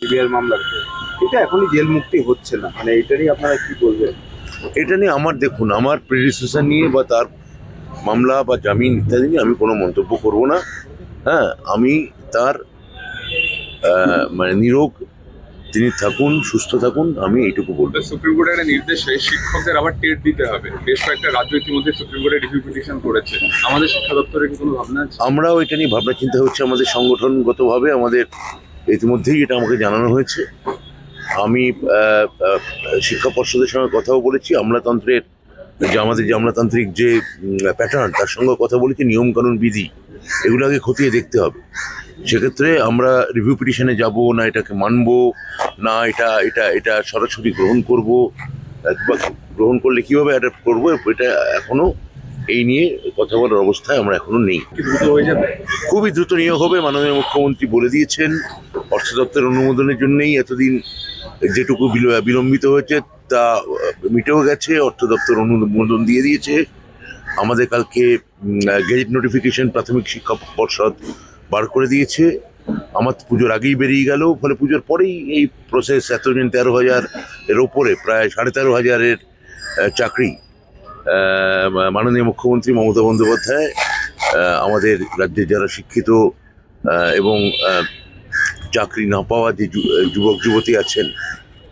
CBI মামলাতে এটা এখনই jail মুক্তি হচ্ছে না। মানে এটা নিয়ে আপনারা কি বলবেন? এটা নিয়ে আমার দেখুন আমার প্রেডিসেশন নিয়ে বা তার মামলা বা জামিন ইত্যাদি নিয়ে আমি কোনো মন্তব্য করব না। হ্যাঁ আমি তার মানে নিরোগ তিনি থাকুন সুস্থ থাকুন আমি এইটুকু বলব। সুপ্রিম কোর্টের একটা নির্দেশে শিক্ষকদের আবার টেট দিতে হবে। বেশ কয়েকটা রাজ্য ইতিমধ্যে সুপ্রিম কোর্টে রিভিউ পিটিশন করেছে। আমাদের শিক্ষা দপ্তরের কি কোনো ভাবনা আছে? আমরাও এটা নিয়ে ভাবনা চিন্তা হচ্ছে আমাদের সংগঠনগতভাবে আমাদের ইতিমধ্যেই এটা আমাকে জানানো হয়েছে। আমি শিক্ষা পর্ষদের সঙ্গে কথাও বলেছি আমলাতন্ত্রের যে আমাদের যে আমলাতান্ত্রিক যে প্যাটার্ন তার সঙ্গে কথা বলেছি নিয়মকানুন বিধি এগুলো আগে খতিয়ে দেখতে হবে। সেক্ষেত্রে আমরা রিভিউ পিটিশনে যাব না এটাকে মানব না এটা এটা এটা সরাসরি গ্রহণ করব বা গ্রহণ করলে কীভাবে অ্যাডাপ্ট করব এটা এখনও এই নিয়ে কথা বলার অবস্থায় আমরা এখনও নেই। খুবই দ্রুত নিয়োগ হবে মাননীয় মুখ্যমন্ত্রী বলে দিয়েছেন। অর্থ দপ্তরের অনুমোদনের জন্যই এতদিন যেটুকু বিল- বিলম্বিত হয়েছে, তা মিটেও গেছে অর্থ দপ্তর অনুমোদন দিয়ে দিয়েছে। আমাদের কালকে গেজেট নোটিফিকেশন প্রাথমিক শিক্ষা পর্ষদ বার করে দিয়েছে। আমার পুজোর আগেই বেরিয়ে গেল, ফলে পুজোর পরেই এই প্রসেস এতদিন তেরো হাজার এর ওপরে, প্রায় সাড়ে তেরো হাজারের চাকরি। মাননীয় মুখ্যমন্ত্রী মমতা বন্দ্যোপাধ্যায় আমাদের রাজ্যে যারা শিক্ষিত এবং চাকরি না পাওয়া যে যুবক যুবতী আছেন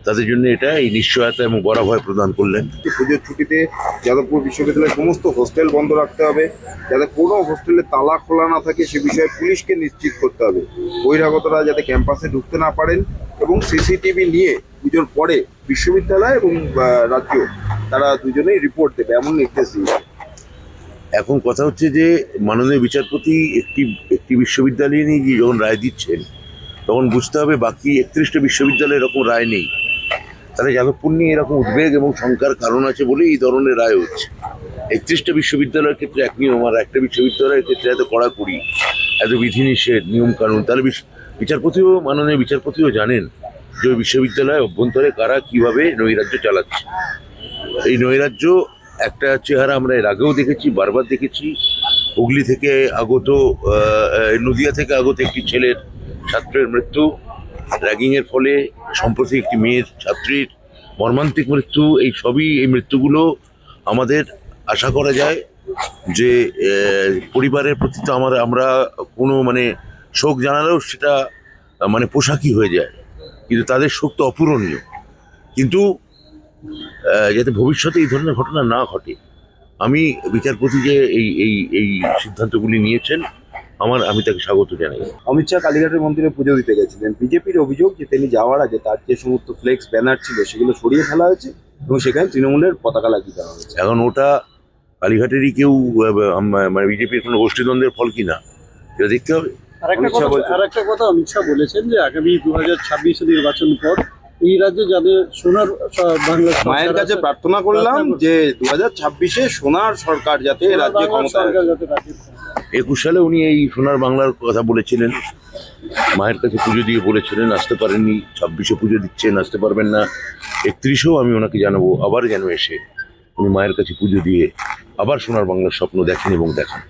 তাদের জন্য এটা এই নিশ্চয়তা এবং বরাভয় প্রদান করলেন। পুজোর ছুটিতে যাদবপুর বিশ্ববিদ্যালয়ের সমস্ত হোস্টেল বন্ধ রাখতে হবে যাতে কোনো হোস্টেলে তালা খোলা না থাকে সে বিষয়ে পুলিশকে নিশ্চিত করতে হবে। বহিরাগতরা যাতে ক্যাম্পাসে ঢুকতে না পারেন এবং সিসিটিভি নিয়ে পুজোর পরে বিশ্ববিদ্যালয় এবং রাজ্য তারা দুজনেই রিপোর্ট দেবে এমন নির্দেশ দিয়েছে। এখন কথা হচ্ছে যে মাননীয় বিচারপতি একটি একটি বিশ্ববিদ্যালয় নিয়ে যখন রায় দিচ্ছেন তখন বুঝতে হবে বাকি একত্রিশটা বিশ্ববিদ্যালয়ে এরকম রায় নেই। তাহলে যাদবপুর নিয়ে এরকম উদ্বেগ এবং শঙ্কার কারণ আছে বলেই এই ধরনের রায় হচ্ছে। একত্রিশটা বিশ্ববিদ্যালয়ের ক্ষেত্রে এক নিয়ম, আর একটা বিশ্ববিদ্যালয়ের ক্ষেত্রে এত কড়াকড়ি, এত বিধিনিষেধ নিয়ম কানুন তাহলে বিচারপতিও, মাননীয় বিচারপতিও জানেন যে বিশ্ববিদ্যালয় অভ্যন্তরে কারা কীভাবে নৈরাজ্য চালাচ্ছে। এই নৈরাজ্য একটা চেহারা আমরা এর আগেও দেখেছি, বারবার দেখেছি। হুগলি থেকে আগত নদিয়া থেকে আগত একটি ছেলের ছাত্রের মৃত্যু র্যাগিংয়ের ফলে সম্প্রতি একটি মেয়ের ছাত্রীর মর্মান্তিক মৃত্যু, এই সবই এই মৃত্যুগুলো আমাদের আশা করা যায় যে পরিবারের প্রতি তো আমার, আমরা কোনো মানে শোক জানালেও সেটা মানে পোশাকি হয়ে যায়। কিন্তু তাদের শোক তো অপূরণীয়। কিন্তু যাতে ভবিষ্যতে এই ধরনের ঘটনা না ঘটে, আমি বিচারপতি যে এই এই এই সিদ্ধান্তগুলি নিয়েছেন আমার আমি তাকে স্বাগত জানাই। অমিত শাহ কালীঘাটের মন্দিরে পুজো দিতে গেছিলেন। বিজেপির অভিযোগ যে তিনি যাওয়ার আগে তার যে সমস্ত ফ্লেক্স ব্যানার ছিল সেগুলো সরিয়ে ফেলা হয়েছে এবং সেখানে তৃণমূলের পতাকা লাগিয়ে দেওয়া হয়েছে। এখন ওটা কালীঘাটেরই কেউ মানে বিজেপির কোনো গোষ্ঠীদ্বন্দ্বের ফল কিনা এটা দেখতে হবে। আরেকটা অমিত শাহ কথা অমিত শাহ বলেছেন যে আগামী দু হাজার ছাব্বিশে নির্বাচন পর এই রাজ্যে যাদের সোনার বাংলা মায়ের কাছে প্রার্থনা করলাম যে দু হাজার ছাব্বিশে সোনার সরকার যাতে রাজ্যে ক্ষমতা যাতে রাজ্যে ক্ষমতায় আসে। একুশ সালে উনি এই সোনার বাংলার কথা বলেছিলেন। মায়ের কাছে পুজো দিয়ে বলেছিলেন, আসতে পারেননি, ছাব্বিশে পুজো দিচ্ছেন, আসতে পারবেন না। একত্রিশেও আমি ওনাকে জানাব, আবার যেন এসে উনি মায়ের কাছে পুজো দিয়ে আবার সোনার বাংলার স্বপ্ন দেখেন এবং দেখান।